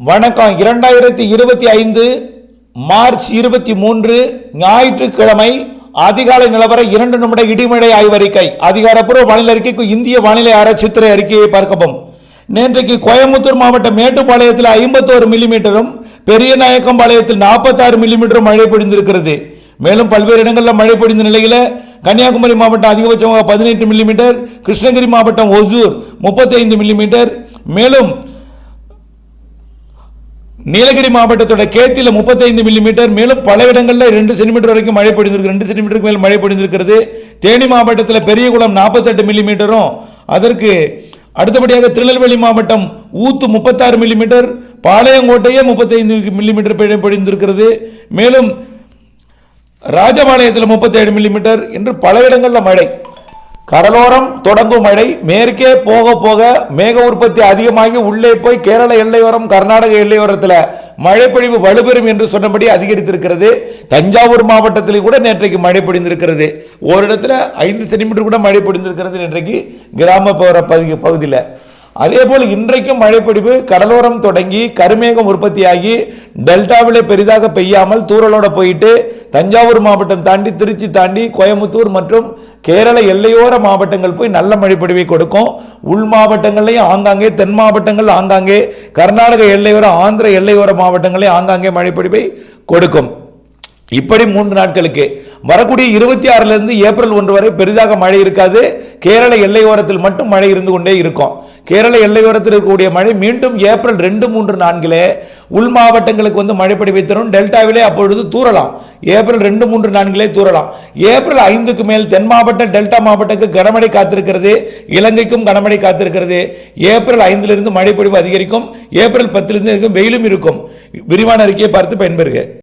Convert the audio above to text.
வணக்கம். இரண்டாயிரத்தி இருபத்தி ஐந்து மார்ச் இருபத்தி மூன்று ஞாயிற்றுக்கிழமை அதிகாலை நிலவர இரண்டு நிமிட இடிமழை ஆய்வறிக்கை. அதிகாரப்பூர்வ வானிலை அறிக்கைக்கு இந்திய வானிலை ஆராய்ச்சித்துறை அறிக்கையை பார்க்கவும். நேற்றைக்கு கோயம்புத்தூர் மாவட்டம் மேட்டுப்பாளையத்தில் ஐம்பத்தோரு மில்லிமீட்டரும் பெரியநாயக்கம்பாளையத்தில் நாற்பத்தாறு மில்லிமீட்டரும் மழை பொழிந்திருக்கிறது. மேலும் பல்வேறு இடங்களில் மழை பொழிந்த நிலையில் கன்னியாகுமரி மாவட்டம் அதிகபட்சமாக பதினெட்டு மில்லிமீட்டர் கிருஷ்ணகிரி மாவட்டம் ஒசூர் முப்பத்தைந்து மில்லிமீட்டர். மேலும் நீலகிரி மாவட்டத்தோட கேத்தில முப்பத்தைந்து மில்லிமீட்டர் மேலும் பல இடங்களில் ரெண்டு சென்டிமீட்டர் வரைக்கும் மழை பொழிந்திருக்கு. ரெண்டு சென்டிமீட்டருக்கு மேல் மழை பொழிந்திருக்கிறது. தேனி மாவட்டத்தில் பெரியகுளம் நாற்பத்தெட்டு மில்லிமீட்டரும் அதற்கு அடுத்தபடியாக திருநெல்வேலி மாவட்டம் ஊத்து முப்பத்தாறு மில்லிமீட்டர் பாளையங்கோட்டையே முப்பத்தைந்து மில்லிமீட்டர் மழை பொழிந்திருக்கிறது. மேலும் ராஜபாளையத்தில் முப்பத்தேழு மில்லிமீட்டர் என்று பல இடங்களில் மழை. கடலோரம் தொடங்கும் மழை மேற்கே போக போக மேக உற்பத்தி அதிகமாகி உள்ளே போய் கேரள எல்லையோரம் கர்நாடக எல்லையோரத்தில் மழைப்பொழிவு வலுப்பெறும் என்று சொன்னபடி அதிகரித்திருக்கிறது. தஞ்சாவூர் மாவட்டத்தில் கூட நேற்றைக்கு மழை பொழிந்திருக்கிறது. ஒரு இடத்துல ஐந்து சென்டிமீட்டர் கூட மழை பொழிந்திருக்கிறது நேற்றைக்கு கிராமப்புற பகுதி பகுதியில். அதே போல் இன்றைக்கும் மழைப்பொழிவு கடலோரம் தொடங்கி கருமேகம் உற்பத்தியாகி டெல்டாவிலே பெரிதாக பெய்யாமல் தூரலோட போயிட்டு தஞ்சாவூர் மாவட்டம் தாண்டி திருச்சி தாண்டி கோயம்புத்தூர் மற்றும் கேரள எல்லையோர மாவட்டங்கள் போய் நல்ல மழைப்பொழிவை கொடுக்கும். உள் மாவட்டங்கள்லையும் ஆங்காங்கே தென் மாவட்டங்கள் ஆங்காங்கே கர்நாடக எல்லையோர ஆந்திர எல்லையோர மாவட்டங்களையும் ஆங்காங்கே மழைப்பொழிவை கொடுக்கும். இப்படி மூன்று நாட்களுக்கு. வரக்கூடிய இருபத்தி ஆறுல இருந்து ஏப்ரல் ஒன்று வரை பெரிதாக மழை இருக்காது. கேரள எல்லையோரத்தில் மட்டும் மழை இருந்து கொண்டே இருக்கும். கேரள எல்லையோரத்தில் இருக்கக்கூடிய மழை மீண்டும் ஏப்ரல் ரெண்டு மூன்று நான்கிலே உள் மாவட்டங்களுக்கு வந்து மழை பொழிவை தரும் டெல்டாவிலே அப்பொழுது தூறலாம். ஏப்ரல் ரெண்டு மூன்று நான்கிலே தூறலாம். ஏப்ரல் ஐந்துக்கு மேல் தென் மாவட்டம் டெல்டா மாவட்டத்துக்கு கனமழை காத்திருக்கிறது. இலங்கைக்கும் கனமழை காத்திருக்கிறது. ஏப்ரல் ஐந்திலிருந்து மழை பொழிவு அதிகரிக்கும். ஏப்ரல் பத்திலிருந்து வெயிலும் இருக்கும். விரிவான அறிக்கையை பார்த்து பயன்பெறுக.